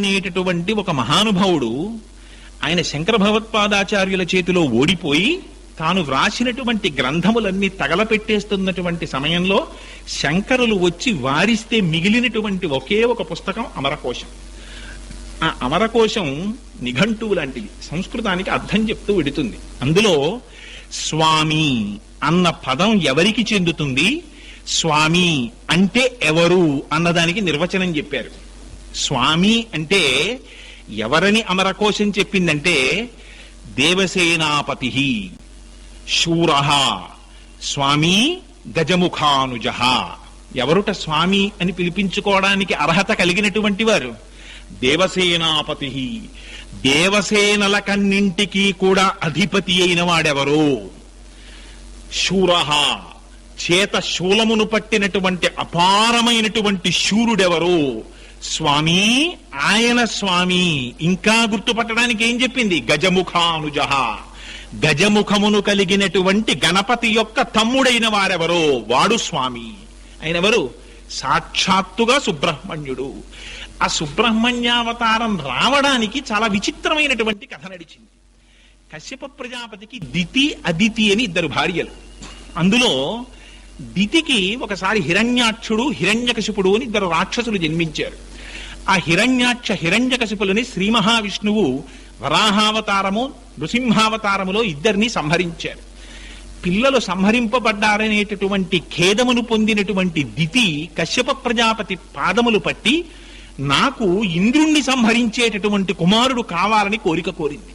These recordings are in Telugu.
అనేటటువంటి ఒక మహానుభావుడు ఆయన శంకర భగవత్పాదాచార్యుల చేతిలో ఓడిపోయి తాను వ్రాసినటువంటి గ్రంథములన్నీ తగలపెట్టేస్తున్నటువంటి సమయంలో శంకరులు వచ్చి వారిస్తే మిగిలినటువంటి ఒకే ఒక పుస్తకం అమరకోశం. ఆ అమరకోశం నిఘంటువు లాంటిది. సంస్కృతానికి అర్థం చెప్తూ విడుతుంది. అందులో స్వామి అన్న పదం ఎవరికి చెందుతుంది? స్వామి అంటే ఎవరు అన్నదానికి నిర్వచనం చెప్పారు. స్వామి అంటే ఎవరని అమరకోశం చెప్పిందంటే దేవసేనాపతి శూర. స్వామి గజముఖానుజ. ఎవరుట స్వామి అని పిలిపించుకోవడానికి అర్హత కలిగినటువంటి వారు? దేవసేనాపతి దేవసేనల కన్నింటికి కూడా అధిపతి అయిన వాడెవరు? శూర. చేత శూలమును పట్టినటువంటి అపారమైనటువంటి శూరుడెవరు? స్వామి ఆయన స్వామి. ఇంకా గుర్తుపట్టడానికి ఏం చెప్పింది? గజముఖానుజ గజముఖమును కలిగినటువంటి గణపతి యొక్క తమ్ముడైన వారెవరో? వాడు స్వామి. ఆయనెవరు? సాక్షాత్తుగా సుబ్రహ్మణ్యుడు. ఆ సుబ్రహ్మణ్యావతారం రావడానికి చాలా విచిత్రమైనటువంటి కథ నడిచింది. కశ్యప ప్రజాపతికి దితి అదితి అని ఇద్దరు భార్యలు. అందులో దితికి ఒకసారి హిరణ్యాక్షుడు హిరణ్యకశిపుడు అని ఇద్దరు రాక్షసులు జన్మించారు. ఆ హిరణ్యాక్ష హిరణ్యకశిపులని శ్రీ మహావిష్ణువు వరాహావతారము నృసింహావతారములో ఇద్దరిని సంహరించారు. పిల్లలు సంహరింపబడ్డారనేటటువంటి ఖేదమును పొందినటువంటి దితి కశ్యప ప్రజాపతి పాదములు పట్టి నాకు ఇంద్రుణ్ణి సంహరించేటటువంటి కుమారుడు కావాలని కోరిక కోరింది.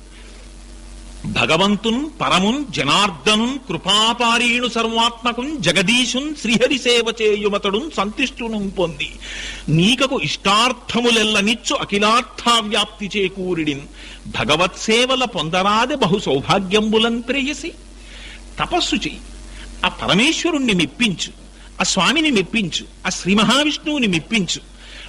భగవంతున్ పరమున్ జనార్దనున్ కృపాపారీణు సర్వాత్మకున్ జగదీశున్ శ్రీహరి సేవ చేయుమతడున్ సంతిష్టును పొంది. నీకకు ఇష్టార్థములెల్లనిచ్చు అఖిలార్థావ్యాప్తి చేకూరిడిన్. భగవత్సేవల పొందరాదే బహు సౌభాగ్యంబులన్ ప్రేయసి తపస్సు చెయ్యి. ఆ పరమేశ్వరుణ్ణి మెప్పించు. ఆ స్వామిని మెప్పించు. ఆ శ్రీ మహావిష్ణువుని మెప్పించు.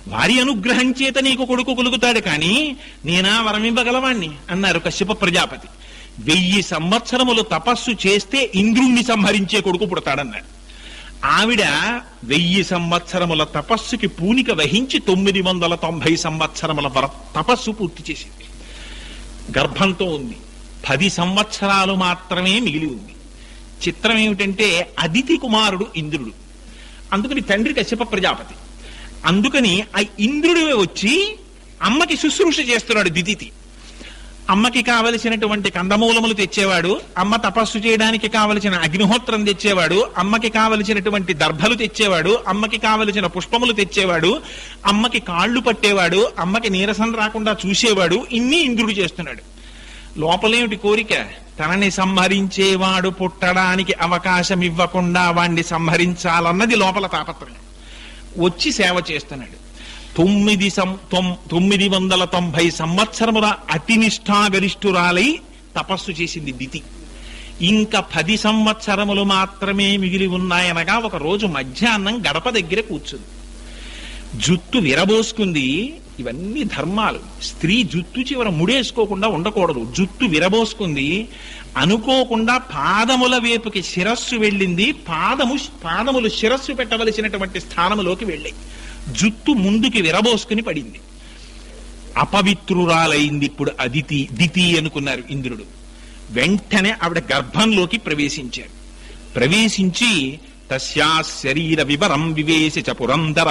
వారి అనుగ్రహం చేత నీకు కొడుకు కలుగుతాడు కానీ నేనా వరమివ్వగలవాణ్ణి? అన్నారు కశ్యప ప్రజాపతి. వెయ్యి సంవత్సరములు తపస్సు చేస్తే ఇంద్రుణ్ణి సంహరించే కొడుకు పుడతాడన్నాడు ఆవిడ వెయ్యి సంవత్సరముల తపస్సుకి పూనిక వహించి తొమ్మిది వందల తొంభై సంవత్సరముల వర తపస్సు పూర్తి చేసింది. గర్భంతో ఉంది. పది సంవత్సరాలు మాత్రమే మిగిలి ఉంది. చిత్రం ఏమిటంటే అదితి కుమారుడు ఇంద్రుడు. అందుకని తండ్రి కశ్యప ప్రజాపతి. అందుకని ఆ ఇంద్రుడు వచ్చి అమ్మకి శుశ్రూష చేస్తున్నాడు దితితి అమ్మకి కావలసినటువంటి కందమూలములు తెచ్చేవాడు అమ్మ తపస్సు చేయడానికి కావలసిన అగ్నిహోత్రం తెచ్చేవాడు అమ్మకి కావలసినటువంటి దర్భలు తెచ్చేవాడు అమ్మకి కావలసిన పుష్పములు తెచ్చేవాడు అమ్మకి కాళ్ళు పట్టేవాడు అమ్మకి నీరసం రాకుండా చూసేవాడు ఇన్ని ఇంద్రుడు చేస్తున్నాడు. లోపలేమిటి కోరిక? తనని సంహరించేవాడు పుట్టడానికి అవకాశం ఇవ్వకుండా వాణ్ణి సంహరించాలన్నది లోపల తాపత్రయం. వచ్చి సేవ చేస్తున్నాడు. తొమ్మిది సం తొమ్మిది వందల తొంభై సంవత్సరముల అతి నిష్ఠాగరిష్ఠురాలై తపస్సు చేసింది దితి. ఇంకా పది సంవత్సరములు మాత్రమే మిగిలి ఉన్నాయనగా ఒక రోజు మధ్యాహ్నం గడప దగ్గర కూర్చుంది. జుత్తు విరబోసుకుంది. ఇవన్నీ ధర్మాలు. స్త్రీ జుత్తు చివర ముడేసుకోకుండా ఉండకూడదు. జుత్తు విరబోసుకుంది. అనుకోకుండా పాదముల వైపుకి శిరస్సు వెళ్ళింది. పాదము పాదములు శిరస్సు పెట్టవలసినటువంటి స్థానములోకి వెళ్ళాయి. జుత్తు ముందుకి విరబోసుకుని పడింది. అపవిత్రురాలైంది ఇప్పుడు అదితి దితి అనుకున్నారు ఇంద్రుడు. వెంటనే ఆవిడ గర్భంలోకి ప్రవేశించారు. ప్రవేశించి తస్యా శరీర వివరం వివేశ చ పురంధర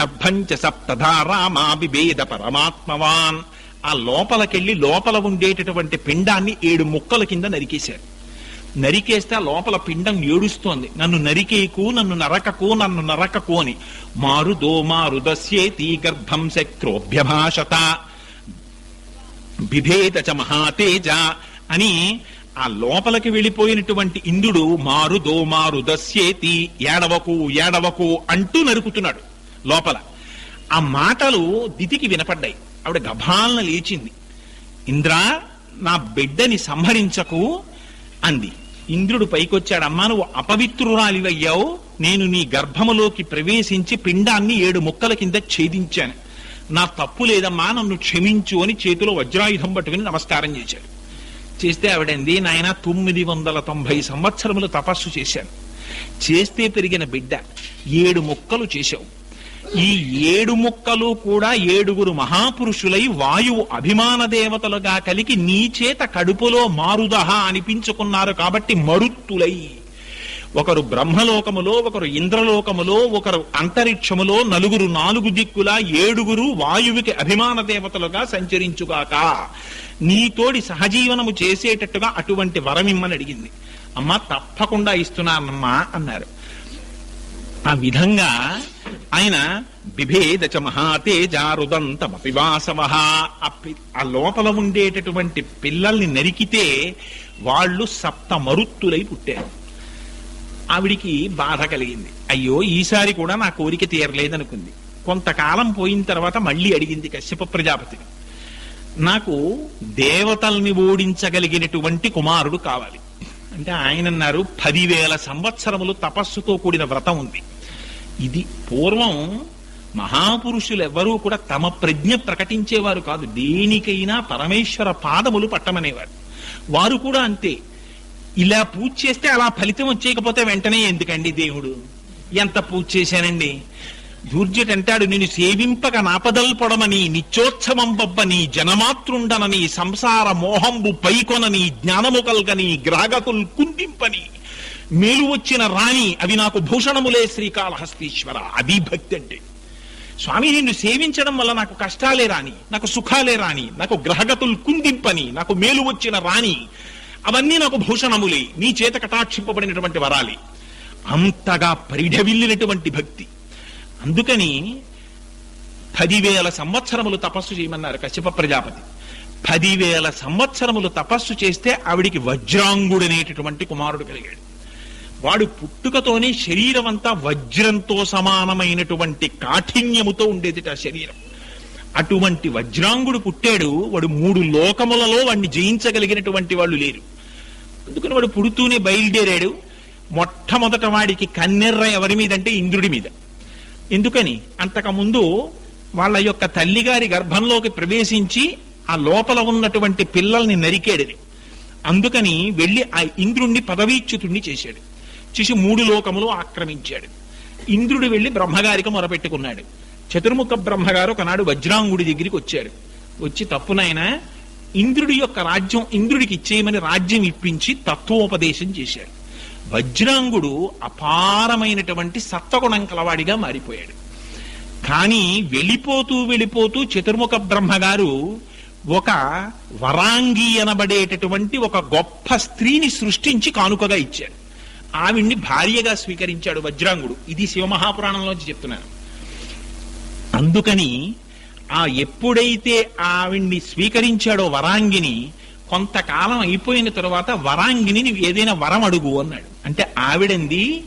గర్భం చ సప్తధా రామా విభేద పరమాత్మవాన్. ఆ లోపలికెళ్ళి లోపల ఉండేటటువంటి పిండాన్ని ఏడు ముక్కల కింద నరికేశారు. నరికేస్తే లోపల పిండం ఏడుస్తోంది. నన్ను నరికేకు నన్ను నరకకు నన్ను నరకకు అని. మారుదో మారుదస్యేతి గర్భం శక్రోభ్యభాషత. బిభేద చ మహాతేజ అని ఆ లోపలికి వెళ్ళిపోయినటువంటి ఇంద్రుడు మారుదో మారుదస్యేతి ఏడవకు ఏడవకు అంటూ నరుకుతున్నాడు లోపల. ఆ మాటలు దితికి వినపడ్డాయి. ఆవిడ గభాలన లేచింది. ఇంద్ర నా బిడ్డని సంహరించకు అంది. ఇంద్రుడు పైకొచ్చాడమ్మా నువ్వు అపవిత్రురాలివయ్యావు. నేను నీ గర్భములోకి ప్రవేశించి పిండాన్ని ఏడు ముక్కల కింద ఛేదించాను. నా తప్పు లేదమ్మా నన్ను క్షమించు అని చేతిలో వజ్రాయుధం పట్టుకుని నమస్కారం చేశాడు. చేస్తే ఆవిడంది నాయన తొమ్మిది వందల తొంభై సంవత్సరములు తపస్సు చేశాను. చేస్తే పెరిగిన బిడ్డ ఏడు ముక్కలు చేశావు. ఈ ఏడు ముక్కలు కూడా ఏడుగురు మహాపురుషులై వాయువు అభిమాన దేవతలుగా కలిగి నీ చేత కడుపులో మారుదహ అనిపించుకున్నారు కాబట్టి మరుత్తులై. ఒకరు బ్రహ్మలోకములో ఒకరు ఇంద్రలోకములో ఒకరు అంతరిక్షములో నలుగురు నాలుగు దిక్కుల ఏడుగురు వాయువుకి అభిమాన దేవతలుగా సంచరించుగాక. నీతోడి సహజీవనము చేసేటట్టుగా అటువంటి వరమిమ్మని అడిగింది. అమ్మ తప్పకుండా ఇస్తున్నానమ్మా అన్నారు. ఆ విధంగా ఆయన బిభేదచ మహాతేజారుదంతమపి వాసవ ఆ ఆ లోపల ఉండేటటువంటి పిల్లల్ని నరికితే వాళ్ళు సప్త మరుత్తులై పుట్టారు. ఆవిడికి బాధ కలిగింది. అయ్యో ఈసారి కూడా నా కోరిక తీరలేదనుకుంది. కొంతకాలం పోయిన తర్వాత మళ్ళీ అడిగింది కశ్యప ప్రజాపతి నాకు దేవతల్ని ఓడించగలిగినటువంటి కుమారుడు కావాలి. అంటే ఆయన అన్నారు పదివేల సంవత్సరములు తపస్సుతో కూడిన వ్రతం ఉంది. ఇది పూర్వం మహాపురుషులు ఎవ్వరూ కూడా తమ ప్రజ్ఞ ప్రకటించేవారు కాదు. దేనికైనా పరమేశ్వర పాదములు పట్టమనేవారు. వారు కూడా అంతే. ఇలా పూజ చేస్తే అలా ఫలితం వచ్చేయకపోతే వెంటనే ఎందుకండి దేవుడు? ఎంత పూజ చేశానండి? దూర్జుడు అంటాడు నేను సేవింపక నాపదల్పడమని నిత్యోత్సవం బొబ్బని జనమాతృండనని సంసార మోహంబు పైకొనని జ్ఞానము కల్గని గ్రాగకుల్ కుందింపని మేలు వచ్చిన రాణి అవి నాకు భూషణములే శ్రీకాళహస్తీశ్వర అది భక్తి అంటే. స్వామి నిన్ను సేవించడం వల్ల నాకు కష్టాలే రాని నాకు సుఖాలే రాని నాకు గ్రహగతులు కుందింపని నాకు మేలు వచ్చిన రాణి అవన్నీ నాకు భూషణములే నీ చేత కటాక్షింపబడినటువంటి వరాలి. అంతగా పరిఢవిల్లినటువంటి భక్తి. అందుకని పదివేల సంవత్సరములు తపస్సు చేయమన్నారు కశ్యప ప్రజాపతి. పదివేల సంవత్సరములు తపస్సు చేస్తే ఆవిడికి వజ్రాంగుడనేటటువంటి కుమారుడు కలిగాడు. వాడు పుట్టుకతోనే శరీరం అంతా వజ్రంతో సమానమైనటువంటి కాఠిన్యముతో ఉండేది ఆ శరీరం. అటువంటి వజ్రాంగుడు పుట్టాడు వాడు మూడు లోకములలో వాడిని జయించగలిగినటువంటి వాళ్ళు లేరు. అందుకని వాడు పుడుతూనే బయలుదేరాడు. మొట్టమొదట వాడికి కన్నెర్ర ఎవరి మీదంటే ఇంద్రుడి మీద. ఎందుకని? అంతకుముందు వాళ్ళ యొక్క తల్లిగారి గర్భంలోకి ప్రవేశించి ఆ లోపల ఉన్నటువంటి పిల్లల్ని నరికేడు అందుకని వెళ్ళి ఆ ఇంద్రుణ్ణి పదవీచ్యుతుణ్ణి చేశాడు. చేసి మూడు లోకములు ఆక్రమించాడు. ఇంద్రుడు వెళ్ళి బ్రహ్మగారికి మొరపెట్టుకున్నాడు. చతుర్ముఖ బ్రహ్మగారు ఒకనాడు వజ్రాంగుడి దగ్గరికి వచ్చాడు. వచ్చి తప్పునైనా ఇంద్రుడి యొక్క రాజ్యం ఇంద్రుడికి ఇచ్చేయమని రాజ్యం ఇప్పించి తత్వోపదేశం చేశాడు. వజ్రాంగుడు అపారమైనటువంటి సత్వగుణం కలవాడిగా మారిపోయాడు. కానీ వెళ్ళిపోతూ వెళ్ళిపోతూ చతుర్ముఖ బ్రహ్మగారు ఒక వరాంగి అనబడేటటువంటి ఒక గొప్ప స్త్రీని సృష్టించి కానుకగా ఇచ్చాడు. ఆవిడ్ని భార్యగా స్వీకరించాడు వజ్రాంగుడు. ఇది శివమహాపురాణంలోంచి చెప్తున్నాను. అందుకని ఆ ఎప్పుడైతే ఆవిడ్ని స్వీకరించాడో వరాంగిని కొంతకాలం అయిపోయిన తరువాత వరాంగిని ఏదైనా వరం అడుగు అన్నాడు. అంటే ఆవిడంది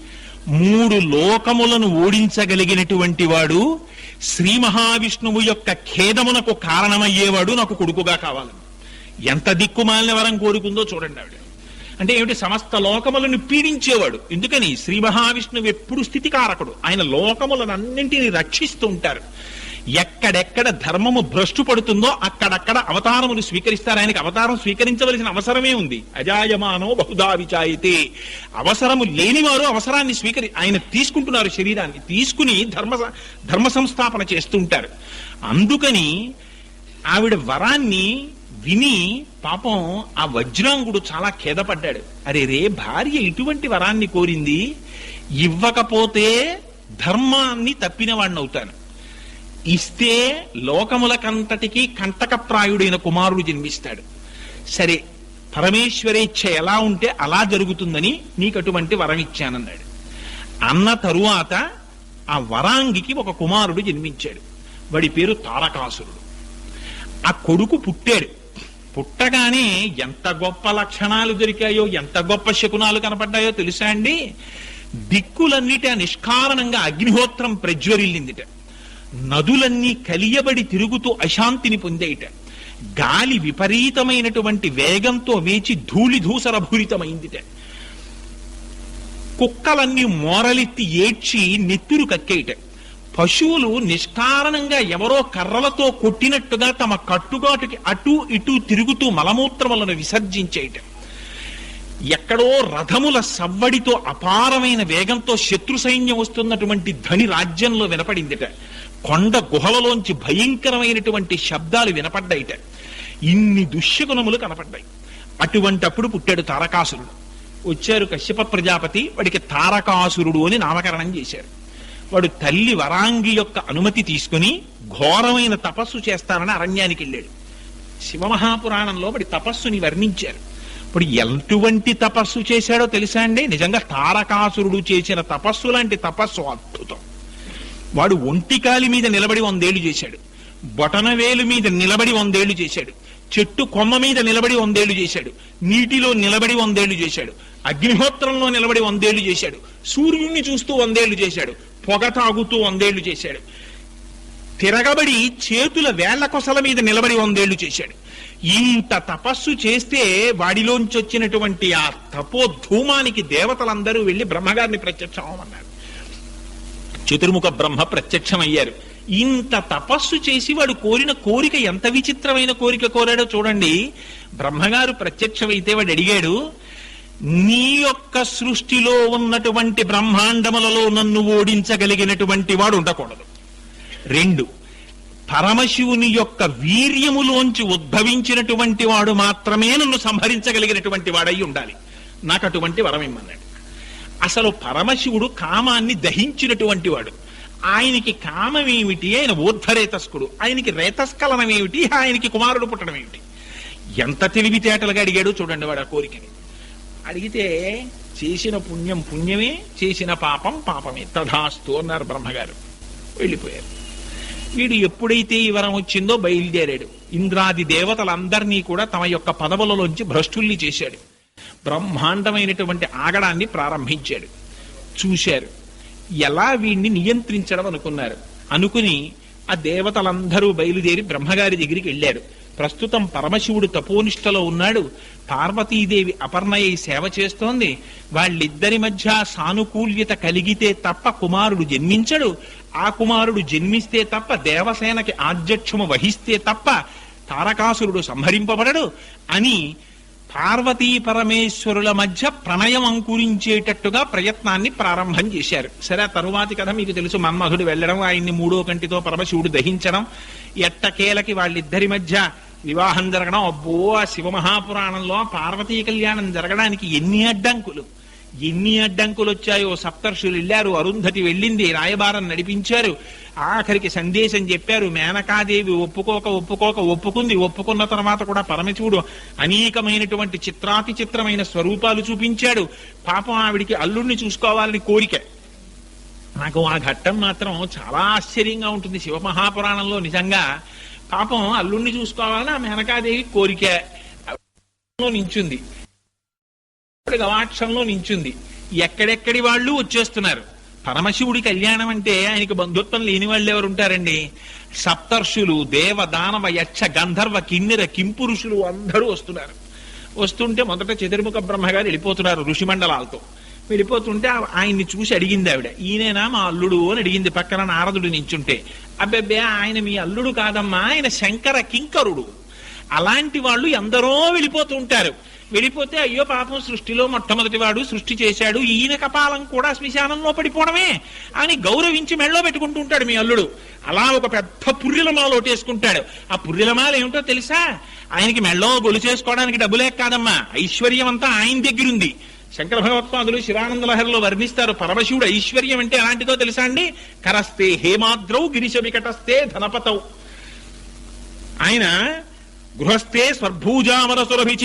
మూడు లోకములను ఓడించగలిగినటువంటి వాడు శ్రీ మహావిష్ణువు యొక్క ఖేదమునకు కారణమయ్యేవాడు నాకు కొడుకుగా కావాలని. ఎంత దిక్కుమాలిన వరం కోరుకుందో చూడండి ఆవిడ. అంటే ఏమిటి? సమస్త లోకములను పీడించేవాడు. ఎందుకని? శ్రీ మహావిష్ణువు ఎప్పుడు స్థితికారకుడు. ఆయన లోకములనన్నింటినీ రక్షిస్తూ ఉంటారు. ఎక్కడెక్కడ ధర్మము భ్రష్టు పడుతుందో అక్కడక్కడ అవతారములు స్వీకరిస్తారు. ఆయనకి అవతారం స్వీకరించవలసిన అవసరమే ఉంది. అజాయమానో బహుదా విచాయితే. అవసరము లేనివారు అవసరాన్ని స్వీకరి ఆయన తీసుకుంటున్నారు శరీరాన్ని. తీసుకుని ధర్మ ధర్మ సంస్థాపన చేస్తుంటారు అందుకని ఆవిడ వరాన్ని విని పాపం ఆ వజ్రాంగుడు చాలా ఖేదపడ్డాడు. అరే రే భార్య ఇటువంటి వరాన్ని కోరింది ఇవ్వకపోతే ధర్మాన్ని తప్పిన వాడిని అవుతాను ఇస్తే లోకములకంతటికి కంటకప్రాయుడైన కుమారుడు జన్మిస్తాడు. సరే పరమేశ్వరేచ్ఛ ఎలా ఉంటే అలా జరుగుతుందని నీకు అటువంటి వరం ఇచ్చానన్నాడు అన్న తరువాత ఆ వరాంగికి ఒక కుమారుడు జన్మించాడు. వాడి పేరు తారకాసురుడు. ఆ కొడుకు పుట్టాడు. పుట్టగానే ఎంత గొప్ప లక్షణాలు దొరికాయో ఎంత గొప్ప శకునాలు కనపడ్డాయో తెలుసా అండి? దిక్కులన్నిట నిష్కారణంగా అగ్నిహోత్రం ప్రజ్వరిల్లిందిట. నదులన్నీ కలియబడి తిరుగుతూ అశాంతిని పొందేయట. గాలి విపరీతమైనటువంటి వేగంతో వేచి ధూళి ధూసరభూరితమైందిట. కుక్కలన్నీ మోరలెత్తి ఏడ్చి నెత్తురు కక్కేయట. పశువులు నిష్కారణంగా ఎవరో కర్రలతో కొట్టినట్టుగా తమ కట్టుబాటుకి అటు ఇటు తిరుగుతూ మలమూత్రములను విసర్జించేయట ఎక్కడో రథముల సవ్వడితో అపారమైన వేగంతో శత్రు సైన్యం వస్తున్నటువంటి ధని రాజ్యంలో వినపడిందిట. కొండ గుహలలోంచి భయంకరమైనటువంటి శబ్దాలు వినపడ్డాయిట. ఇన్ని దుష్యగుణములు కనపడ్డాయి. అటువంటప్పుడు పుట్టాడు తారకాసురుడు. వచ్చారు కశ్యప ప్రజాపతి వాడికి తారకాసురుడు అని నామకరణం చేశారు. వాడు తల్లి వరాంగి యొక్క అనుమతి తీసుకుని ఘోరమైన తపస్సు చేస్తానని అరణ్యానికి వెళ్ళాడు. శివమహాపురాణంలో వాడి తపస్సుని వర్ణించారు. ఇప్పుడు ఎటువంటి తపస్సు చేశాడో తెలుసా అండి? నిజంగా తారకాసురుడు చేసిన తపస్సు లాంటి తపస్సు అద్భుతం. వాడు ఒంటికాలి మీద నిలబడి వందేళ్ళు చేశాడు. బొటనవేలు మీద నిలబడి వందేళ్ళు చేశాడు. చెట్టు కొమ్మ మీద నిలబడి వందేళ్ళు చేశాడు. నీటిలో నిలబడి వందేళ్ళు చేశాడు. అగ్నిహోత్రంలో నిలబడి వందేళ్ళు చేశాడు. సూర్యుణ్ణి చూస్తూ వందేళ్ళు చేశాడు. పొగ తాగుతూ వందేళ్ళు చేశాడు. తిరగబడి చేతుల వేళ్ళ కొసల మీద నిలబడి వందేళ్ళు చేశాడు. ఇంత తపస్సు చేస్తే వాడిలోంచి వచ్చినటువంటి ఆ తపోధూమానికి దేవతలందరూ వెళ్ళి బ్రహ్మగారిని ప్రత్యక్షం ప్రత్యక్షమన్నారు. చతుర్ముఖ బ్రహ్మ ప్రత్యక్షమయ్యారు. ఇంత తపస్సు చేసి వాడు కోరిన కోరిక ఎంత విచిత్రమైన కోరిక కోరాడో చూడండి. బ్రహ్మగారు ప్రత్యక్షమైతే వాడు అడిగాడు నీ యొక్క సృష్టిలో ఉన్నటువంటి బ్రహ్మాండములలో నన్ను ఓడించగలిగినటువంటి వాడు ఉండకూడదు. రెండు పరమశివుని యొక్క వీర్యములోంచి ఉద్భవించినటువంటి వాడు మాత్రమే నన్ను సంహరించగలిగినటువంటి వాడై ఉండాలి. నాకు అటువంటి వరం ఇమ్మన్నాడు. అసలు పరమశివుడు కామాన్ని దహించినటువంటి వాడు. ఆయనకి కామం ఏమిటి? ఆయన ఊర్ధరేతస్కుడు ఆయనకి రేతస్కలనం ఏమిటి? ఆయనకి కుమారుడు పుట్టడం ఏమిటి? ఎంత తెలివితేటలుగా అడిగాడు చూడండి వాడు ఆ కోరికని. అడిగితే చేసిన పుణ్యం పుణ్యమే చేసిన పాపం పాపమే. తథాస్తు అన్నారు బ్రహ్మగారు. వెళ్ళిపోయారు. వీడు ఎప్పుడైతే ఈ వరం వచ్చిందో బయలుదేరాడు. ఇంద్రాది దేవతలందరినీ కూడా తమ యొక్క పదవులలోంచి భ్రష్టుల్ని చేశాడు. బ్రహ్మాండమైనటువంటి ఆగడాన్ని ప్రారంభించాడు. చూశారు. ఎలా వీడిని నియంత్రించడం అనుకున్నారు. అనుకుని ఆ దేవతలందరూ బయలుదేరి బ్రహ్మగారి దగ్గరికి వెళ్ళారు. ప్రస్తుతం పరమశివుడు తపోనిష్టలో ఉన్నాడు. పార్వతీదేవి అపర్ణయ్య సేవ చేస్తోంది. వాళ్ళిద్దరి మధ్య సానుకూల్యత కలిగితే తప్ప కుమారుడు జన్మించడు. ఆ కుమారుడు జన్మిస్తే తప్ప దేవసేనకి ఆధ్యక్షము వహిస్తే తప్ప తారకాసురుడు సంహరింపబడడు అని పార్వతీ పరమేశ్వరుల మధ్య ప్రణయం అంకురించేటట్టుగా ప్రయత్నాన్ని ప్రారంభం చేశారు. సరే తరువాతి కథ మీకు తెలుసు. మన్మధుడు వెళ్ళడం ఆయన్ని మూడో కంటితో పరమశివుడు దహించడం ఎట్టకేలకి వాళ్ళిద్దరి మధ్య వివాహం జరగడం. అబ్బో ఆ శివమహాపురాణంలో పార్వతీ కళ్యాణం జరగడానికి ఎన్ని అడ్డంకులు. ఎన్ని అడ్డంకులు వచ్చాయో సప్తర్షులు వెళ్ళారు అరుంధతి వెళ్ళింది రాయబారం నడిపించారు. ఆఖరికి సందేశం చెప్పారు మేనకాదేవి ఒప్పుకోక ఒప్పుకోక ఒప్పుకుంది ఒప్పుకున్న తర్వాత కూడా పరమశివుడు అనేకమైనటువంటి చిత్రాతి చిత్రమైన స్వరూపాలు చూపించాడు. పాపం ఆవిడికి అల్లుడిని చూసుకోవాలని కోరిక. నాకు ఆ ఘట్టం మాత్రం చాలా ఆశ్చర్యంగా ఉంటుంది శివమహాపురాణంలో నిజంగా. పాపం అల్లుణ్ణి చూసుకోవాలని ఆ మేనకాదేవి కోరిక. నించుంది. గవాక్షంలో నించుంది. ఎక్కడెక్కడి వాళ్ళు వచ్చేస్తున్నారు? పరమశివుడి కళ్యాణం అంటే ఆయనకి బంధుత్వం లేని వాళ్ళు ఎవరు ఉంటారండి సప్తర్షులు దేవ దానవ యక్ష గంధర్వ కిన్నెర కింపురుషులు అందరూ వస్తున్నారు. వస్తుంటే మొదట చతుర్ముఖ బ్రహ్మగారు వెళ్ళిపోతున్నారు ఋషిమండలాలతో. వెళ్ళిపోతుంటే ఆయన్ని చూసి అడిగింది ఆవిడ ఈయనేనా మా అల్లుడు? అని అడిగింది పక్కన నారదుడు నించుంటే. అబ్బెబ్బే ఆయన మీ అల్లుడు కాదమ్మా ఆయన శంకర కింకరుడు. అలాంటి వాళ్ళు ఎందరో వెళ్ళిపోతూ ఉంటారు. వెళ్ళిపోతే అయ్యో పాపం సృష్టిలో మొట్టమొదటి వాడు సృష్టి చేశాడు ఈయన కపాలం కూడా శ్మశానంలో పడిపోవడమే అని గౌరవించి మెళ్ళో పెట్టుకుంటూ ఉంటాడు మీ అల్లుడు. అలా ఒక పెద్ద పుర్రెలమాల ఒకటేసుకుంటాడు ఆ పుర్రెలమాల ఏమిటో తెలుసా? ఆయనకి మెళ్ళో గొలు చేసుకోవడానికి డబ్బులే కాదమ్మా. ఐశ్వర్యం అంతా ఆయన దగ్గరుంది. శంకర భగవత్పాదులు శివానంద లహరిలో వర్ణిస్తారు పరమశివుడు ఐశ్వర్యం అంటే ఎలాంటిదో తెలుసా అండి? కరస్తే హేమాద్రౌ గిరిశ వికటస్తే ధనపతౌ. ఆయన గృహస్థే స్వర్భూజామరసురభి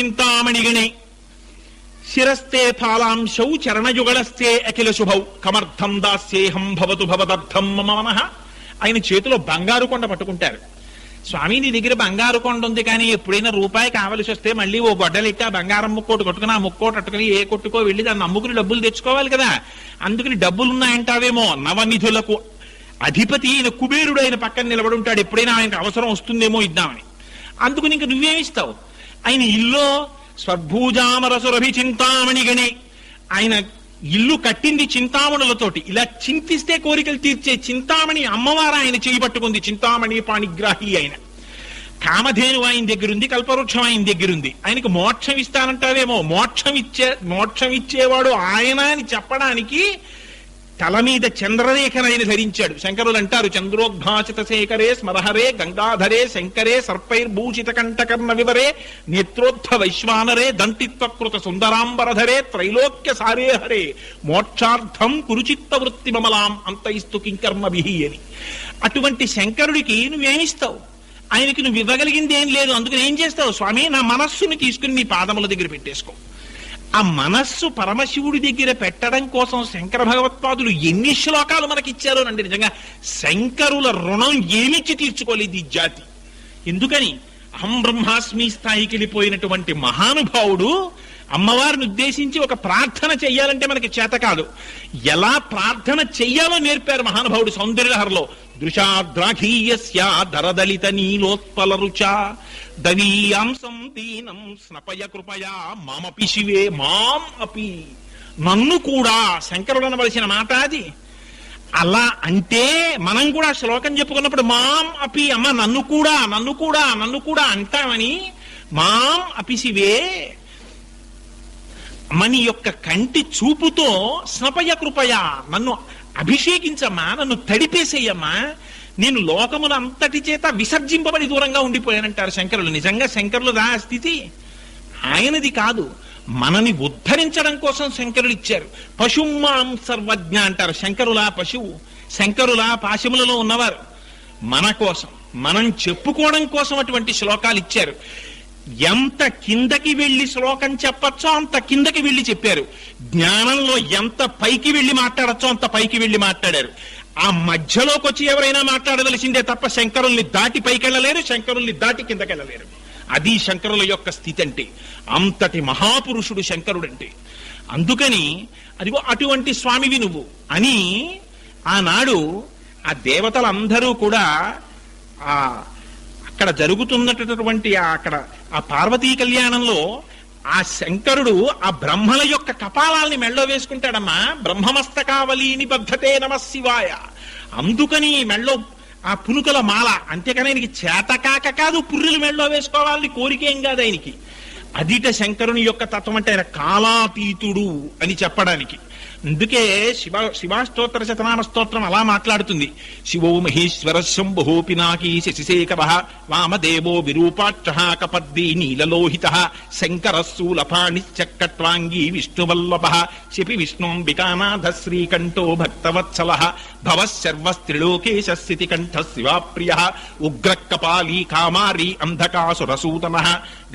శిరస్తే ఫాలాంశౌ చరణయుగళస్తే అఖిల శుభౌ. కమర్థం దాస్యేహం భవతు భవదర్థం మమ మనః ఆయన చేతిలో బంగారు కొండ పట్టుకుంటారు. స్వామి నీ దగ్గర బంగారు కొండ ఉంది కానీ ఎప్పుడైనా రూపాయి కావలసి వస్తే మళ్ళీ ఓ గొడ్డలిట్టి ఆ బంగారం ముక్కోటి కొట్టుకుని ఆ ముక్కోటి కట్టుకుని ఏ కొట్టుకో వెళ్ళి దాన్ని అమ్ముకుని డబ్బులు తెచ్చుకోవాలి కదా. అందుకని డబ్బులు ఉన్నాయంటావేమో నవనిధులకు. అధిపతి అయిన కుబేరుడు ఆయన పక్కన నిలబడి ఉంటాడు. ఎప్పుడైనా ఆయనకు అవసరం వస్తుందేమో ఇద్దామని. అందుకు ఇంక నువ్వేమిస్తావు? ఆయన ఇల్లు స్వర్భూజామరసురభి చింతామణి గణి ఆయన ఇల్లు కట్టింది చింతామణులతోటి. ఇలా చింతిస్తే కోరికలు తీర్చే చింతామణి అమ్మవారు ఆయన చేయి పట్టుకుంది. చింతామణి పాణిగ్రాహి ఆయన. కామధేను ఆయన దగ్గరుంది కల్పవృక్షం ఆయన దగ్గరుంది. ఆయనకు మోక్షం ఇస్తానంటావేమో? మోక్షం ఇచ్చే మోక్షం ఇచ్చేవాడు ఆయన అని చెప్పడానికి తల మీద చంద్రరేఖనైన ధరించాడు. శంకరులు అంటారు చంద్రోద్భాసిత శేఖరే స్మరహరే గంగాధరే శంకరే సర్పైర్భూషిత కంఠకర్ణ వివరే నేత్రోద్ధ వైశ్వానరే దంతిత్వకృత సుందరాంబరధరే త్రైలోక్య సారే హరే మోక్షార్థం కురుచిత్త వృత్తి మమలాం అంతయిస్తు కింకర్మభి అని. అటువంటి శంకరుడికి నువ్వేమిస్తావు? ఆయనకి నువ్వు ఇవ్వగలిగింది ఏం లేదు అందుకని ఏం చేస్తావు? స్వామి నా మనస్సుని తీసుకుని నీ పాదముల దగ్గర పెట్టేసుకో. ఆ మనస్సు పరమశివుడి దగ్గర పెట్టడం కోసం శంకర భగవత్పాదులు ఎన్ని శ్లోకాలు మనకిచ్చారో అండి నండి. నిజంగా శంకరుల రుణం ఏమిచ్చి తీర్చుకోలేదు ఈ జాతి. ఎందుకని? అహం బ్రహ్మాస్మి స్థాయికి వెళ్ళిపోయినటువంటి మహానుభావుడు అమ్మవారిని ఉద్దేశించి ఒక ప్రార్థన చెయ్యాలంటే మనకి చేత కాదు. ఎలా ప్రార్థన చెయ్యాలో నేర్పారు మహానుభావుడు సౌందర్యహరలో దృశాద్రాఘీయస్య దరదలిత నీలోత్పల రుచ. దవీయాంసం దీనం స్నపయ కృపయా మామపి శివే మాం అపి. నన్ను కూడా శంకరుడు అనవలసిన మాట అది. అలా అంటే మనం కూడా శ్లోకం చెప్పుకున్నప్పుడు మాం అపి అమ్మ నన్ను కూడా నన్ను కూడా నన్ను కూడా అంటామని మాం అపి శివే. మని యొక్క కంటి చూపుతో స్నపయ కృపయ నన్ను అభిషేకించమ్మా నన్ను తడిపేసేయమ్మా నేను లోకముల అంతటి చేత విసర్జింపబడి దూరంగా ఉండిపోయానంటారు శంకరులు. నిజంగా శంకరులు రా స్థితి? ఆయనది కాదు. మనని ఉద్ధరించడం కోసం శంకరులు ఇచ్చారు. పశుమాం సర్వజ్ఞ అంటారు శంకరులా పశువు. శంకరులా పాశములలో ఉన్నవారు. మన కోసం మనం చెప్పుకోవడం కోసం అటువంటి శ్లోకాలు ఇచ్చారు. ఎంత కిందకి వెళ్ళి శ్లోకం చెప్పచ్చో అంత కిందకి వెళ్ళి చెప్పారు. జ్ఞానంలో ఎంత పైకి వెళ్ళి మాట్లాడచ్చో అంత పైకి వెళ్ళి మాట్లాడారు. ఆ మధ్యలోకి వచ్చి ఎవరైనా మాట్లాడవలసిందే తప్ప శంకరుల్ని దాటి పైకెళ్ళలేరు శంకరుల్ని దాటి కిందకెళ్ళలేరు. అది శంకరుల యొక్క స్థితి అంటే అంతటి మహాపురుషుడు శంకరుడంటే. అందుకని అదిగో అటువంటి స్వామివి నువ్వు అని ఆనాడు ఆ దేవతలందరూ కూడా ఆ అక్కడ జరుగుతున్నటువంటి ఆ అక్కడ ఆ పార్వతీ కళ్యాణంలో ఆ శంకరుడు ఆ బ్రహ్మల యొక్క కపాలాల్ని మెళ్ళో వేసుకుంటాడమ్మా. బ్రహ్మమస్తకావలీని బద్ధతే నమ శివాయ. అందుకని మెళ్ళో ఆ పునుకల మాల. అంతేకాని ఆయనకి చేతకాక కాదు పుర్రెలు మెళ్ళో వేసుకోవాలని కోరికేం కాదు ఆయనకి. అదిట శంకరుని యొక్క తత్వం అంటే ఆయన కాలాతీతుడు అని చెప్పడానికి. అందుకే శివ శివాస్తోత్ర శతనామ స్తోత్రం అలా మాట్లాడుతుంది. శివో మహేశ్వర శంభో పినాకీ శశిశేఖర వామదేవో విరూపాక్ష కపద్ది నీలలోహిత శంకర శూలపాణి చక్కట్వాంగీ విష్ణువల్లభ శిపి విష్ణుంబికానాథ శ్రీకంఠో భక్తవత్సల భవ సర్వస్త్రిలోకేశ స్థితి కంఠ శివాప్రియ ఉగ్ర కపాలీ కామారీ అంధకాసురసూతన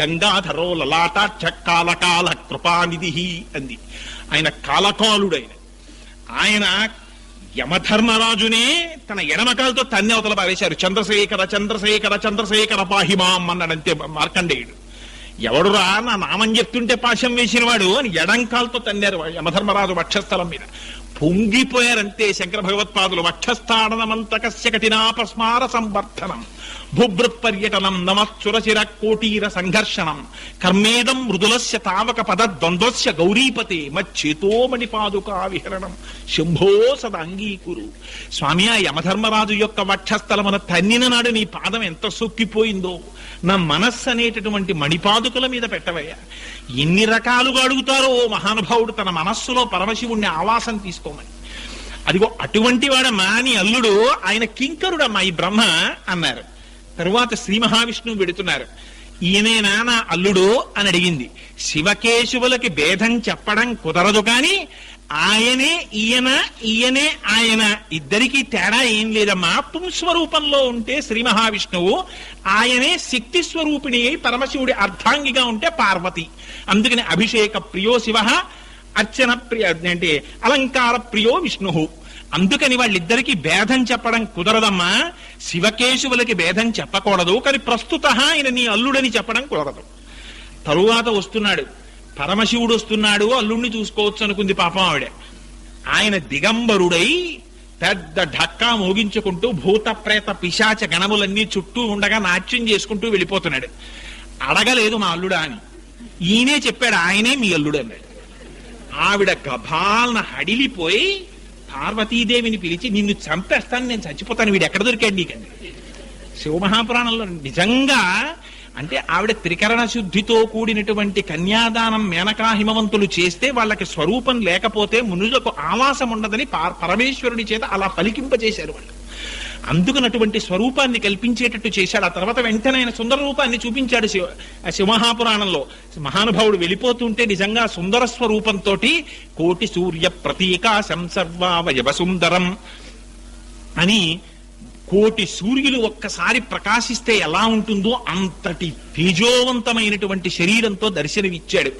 గంగాధరో లలాటాక్ష కాలకాల కృపానిధి అంది. ఆయన కాలకాలుడైన. ఆయన యమధర్మరాజునే తన ఎడమకాలతో తన్ని అవతల పారేశారు. చంద్రశేఖర చంద్రశేఖర చంద్రశేఖర పాహిమాం అన్నాడంతే మార్కండేయుడు. ఎవడురా నా నామం చెప్తుంటే పాశం వేసినవాడు అని ఎడంకాలతో తన్నారు యమధర్మరాజు వక్షస్థలం మీద. పొంగిపోయారంతే శంకర భగవత్పాదులు వక్షస్థాడనమంతకస్య కఠినాపస్మార సంవర్ధనం. భూభృత్పర్యటనం నమశ్చురచిర కోటీర సంఘర్షణం. కర్మేదం మృదులస్య తావక పద ద్వంద్వస్య గౌరీపతే మచ్చేతోమణి పాదుకా విహరణం. శంభో సదాంగీకురు స్వామి ఆ యమధర్మరాజు యొక్క వక్షస్థలమున తన్నిన నాడు నీ పాదం ఎంత సొక్కిపోయిందో. నా మనస్సు అనేటటువంటి మణిపాదుకల మీద పెట్టవయ్యా. ఎన్ని రకాలుగా అడుగుతారో ఓ మహానుభావుడు తన మనస్సులో పరమశివుణ్ణి ఆవాసం తీసుకోమని. అదిగో అటువంటి వాడమ్మా నీ అల్లుడు ఆయన కింకరుడమ్మా ఈ బ్రహ్మ అన్నారు. తరువాత శ్రీ మహావిష్ణువు పెడుతున్నారు ఈయనేనా నా అల్లుడు అని అడిగింది. శివకేశవులకి భేదం చెప్పడం కుదరదు కానీ ఆయనే ఈయన ఈయనే ఆయన. ఇద్దరికి తేడా ఏం లేదమ్మా. పుంస్వరూపంలో ఉంటే శ్రీ మహావిష్ణువు ఆయనే శక్తి స్వరూపిణి అయి పరమశివుడి అర్ధాంగిగా ఉంటే పార్వతి. అందుకని అభిషేక ప్రియో శివ అర్చన ప్రియ అంటే అలంకార ప్రియో విష్ణు. అందుకని వాళ్ళిద్దరికీ భేదం చెప్పడం కుదరదమ్మా. శివకేశవులకి భేదం చెప్పకూడదు కానీ ప్రస్తుత ఆయన నీ అల్లుడని చెప్పడం కుదరదు. తరువాత వస్తున్నాడు. పరమశివుడు వస్తున్నాడు అల్లుడిని చూసుకోవచ్చు అనుకుంది పాపం ఆవిడ. ఆయన దిగంబరుడై పెద్ద ఢక్కా మోగించుకుంటూ భూత ప్రేత పిశాచ గణములన్నీ చుట్టూ ఉండగా నాట్యం చేసుకుంటూ వెళ్ళిపోతున్నాడు. అడగలేదు మా అల్లుడా అని. ఈయనే చెప్పాడు ఆయనే మీ అల్లుడు అన్నాడు. ఆవిడ గభాలన హడిలిపోయి పార్వతీదేవిని పిలిచి నిన్ను చంపేస్తాను నేను చచ్చిపోతాను వీడు ఎక్కడ దొరికాడు నీకండి? శివమహాపురాణంలో నిజంగా అంటే ఆవిడ త్రికరణ శుద్ధితో కూడినటువంటి కన్యాదానం మేనకా హిమవంతులు చేస్తే వాళ్ళకి స్వరూపం లేకపోతే మునులకు ఆవాసం ఉండదని పరమేశ్వరుడి పరమేశ్వరుని చేత అలా పలికింపజేశారు వాళ్ళు. అందుకున్నటువంటి స్వరూపాన్ని కల్పించేటట్టు చేశాడు. ఆ తర్వాత వెంటనే ఆయన సుందర రూపాన్ని చూపించాడు శివ ఆ శివమహాపురాణంలో మహానుభావుడు వెళ్ళిపోతుంటే నిజంగా సుందర స్వరూపంతో కోటి సూర్య ప్రతీకాశం సర్వావయవ సుందరం అని కోటి సూర్యులు ఒక్కసారి ప్రకాశిస్తే ఎలా ఉంటుందో అంతటి తేజోవంతమైనటువంటి శరీరంతో దర్శనమిచ్చాడు.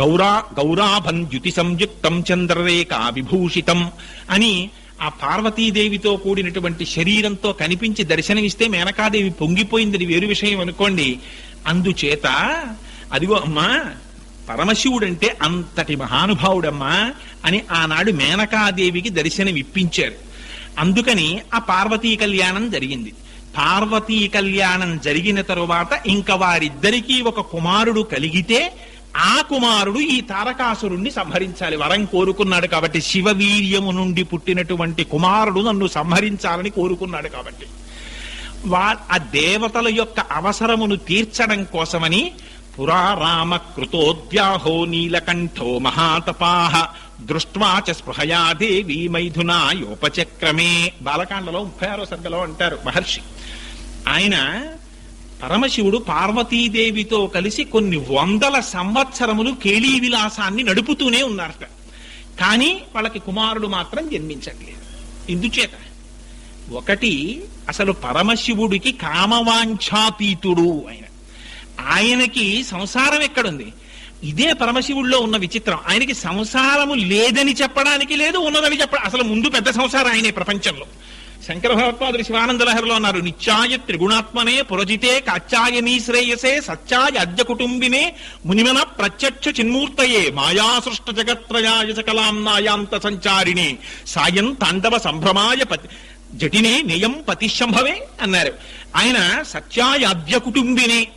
గౌరా గౌరాభం ద్యుతి సంయుక్తం చంద్రరేఖ విభూషితం అని ఆ పార్వతీదేవితో కూడినటువంటి శరీరంతో కనిపించి దర్శనమిస్తే మేనకాదేవి పొంగిపోయిందని వేరు విషయం అనుకోండి. అందుచేత అదిగో అమ్మా పరమశివుడంటే అంతటి మహానుభావుడమ్మా అని ఆనాడు మేనకాదేవికి దర్శనం ఇప్పించారు అందుకని ఆ పార్వతీ కళ్యాణం జరిగింది. పార్వతీ కళ్యాణం జరిగిన తరువాత ఇంకా వారిద్దరికీ ఒక కుమారుడు కలిగితే ఆ కుమారుడు ఈ తారకాసురుణ్ణి సంహరించాలి వరం కోరుకున్నాడు కాబట్టి శివవీర్యము నుండి పుట్టినటువంటి కుమారుడు నన్ను సంహరించాలని కోరుకున్నాడు కాబట్టి. వా ఆ దేవతల యొక్క అవసరమును తీర్చడం కోసమని పురారామ కృతోద్యాహో నీలకంఠో మహాతపాహ దృష్ట్వా చ స్పృహయా దేవి మైథునాయోపచక్రమే బాలకాండలో ముప్పై ఆరో సర్గలో అంటారు మహర్షి. ఆయన పరమశివుడు పార్వతీదేవితో కలిసి కొన్ని వందల సంవత్సరములు కేళీ విలాసాన్ని నడుపుతూనే ఉన్నారట. కానీ వాళ్ళకి కుమారుడు మాత్రం జన్మించట్లేదు. ఇందుచేత ఒకటి అసలు పరమశివుడికి కామవాంఛాతీతుడు ఆయన. ఆయనకి సంసారం ఎక్కడుంది? ఇదే పరమశివుడిలో ఉన్న విచిత్రం. ఆయనకి సంసారము లేదని చెప్పడానికి లేదు ఉన్నదని చెప్పడం అసలు ముందు పెద్ద సంసారం ఆయనే ప్రపంచంలో. శంకర భగవత్పాదులు శివానందలహరిలో అన్నారు నిత్యాయ త్రిగుణాత్మనే పురజితే కాచాయనీ శ్రేయసే సత్యాయ అద్య కుటుంబినే మునిమన ప్రత్యక్ష చిన్మూర్తయే మాయాసృష్ట జగత్రయాయ సకలాంనాయాంత సంచారిణి. సాయం తాండవ సంభ్రమాయ పతి జటినే నియం పతిశంభవే అన్నారు. ఆయన సత్యాయ అద్య కుటుంబినే.